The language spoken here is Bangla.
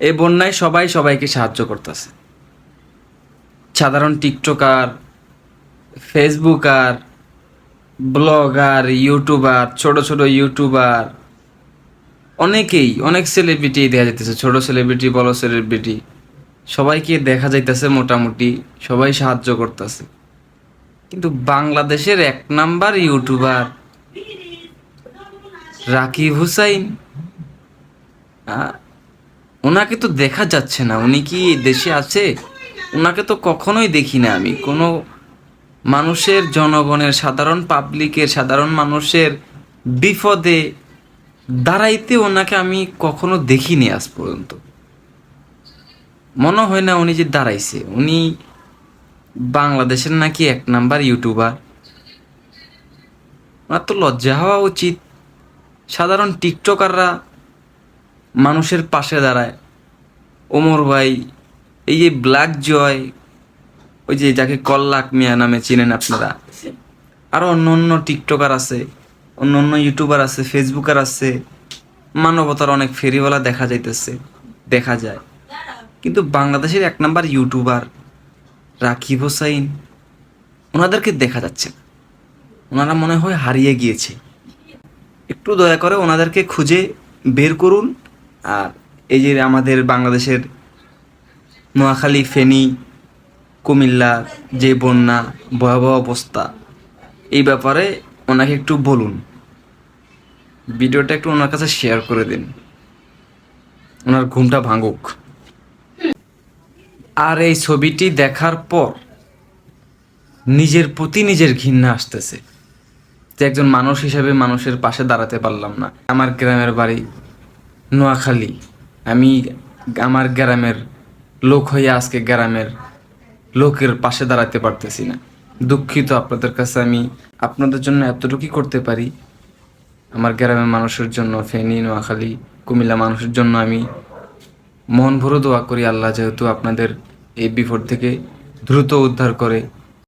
এই বন্যায় সবাই সবাইকে সাহায্য করতেছে। সাধারণ টিকটকার, ফেসবুকার, ব্লগার, ইউটিউবার, ছোট ছোট ইউটিউবার, অনেকেই, অনেক সেলিব্রিটি দেখা যাইতেছে, ছোট সেলিব্রিটি বড় সেলিব্রিটি সবাইকে দেখা যাইতেছে মোটামুটি, সবাই সাহায্য করতেছে। কিন্তু বাংলাদেশের এক নাম্বার ইউটিউবার রাকিব হুসাইন ওনাকে তো দেখা যাচ্ছে না। উনি কি দেশে আছে? ওনাকে তো কখনোই দেখি না আমি। কোনো মানুষের জনগণের, সাধারণ পাবলিকের সাধারণ মানুষের বিপদে দাঁড়াইতে ওনাকে আমি কখনো দেখিনি আজ পর্যন্ত। মনে হয় না উনি যে দাঁড়াইছে। উনি বাংলাদেশের নাকি এক নাম্বার ইউটিউবার। ওনার তো লজ্জা হওয়া উচিত। সাধারণ টিকটকাররা মানুষের পাশে দাঁড়ায়। ওমর ভাই, এই যে ব্ল্যাক জয়, ওই যে যাকে কল্লাক মিয়া নামে চিনেন আপনারা আরও অন্য অন্য টিকটকার আছে, অন্য অন্য ইউটিউবার আছে, ফেসবুকার আছে, মানবতার অনেক ফেরিওয়ালা দেখা যাইতেছে, দেখা যায়। কিন্তু বাংলাদেশের এক নাম্বার ইউটিউবার, রাকিব হোসাইন, ওনাদেরকে দেখা যাচ্ছে না। ওনারা মনে হয় হারিয়ে গিয়েছে। একটু দয়া করে ওনাদেরকে খুঁজে বের করুন আর এই যে আমাদের বাংলাদেশের নোয়াখালী, ফেনী, কুমিল্লা যে বন্যা, ভয়াবহ অবস্থা, এই ব্যাপারে ওনাকে একটু বলুন। ভিডিওটা একটু ওনার কাছে শেয়ার করে দিন। ওনার ঘুমটা ভাঙুক। আর এই ছবিটি দেখার পর নিজের প্রতি নিজের ঘৃণা আসতেছে যে একজন মানুষ হিসাবে মানুষের পাশে দাঁড়াতে পারলাম না। আমার গ্রামের বাড়ি নোয়াখালী। আমি আমার গ্রামের লোক হয়ে আজকে গ্রামের লোকের পাশে দাঁড়াতে পারতেছি না। দুঃখিত আপনাদের কাছে আমি আপনাদের জন্য এতটুকুই করতে পারি। আমার গ্রামের মানুষের জন্য, ফেনী, নোয়াখালী, কুমিল্লা মানুষের জন্য আমি মন ভরে দোয়া করি আল্লাহ যেহেতু আপনাদের এই বিপদ থেকে দ্রুত উদ্ধার করে।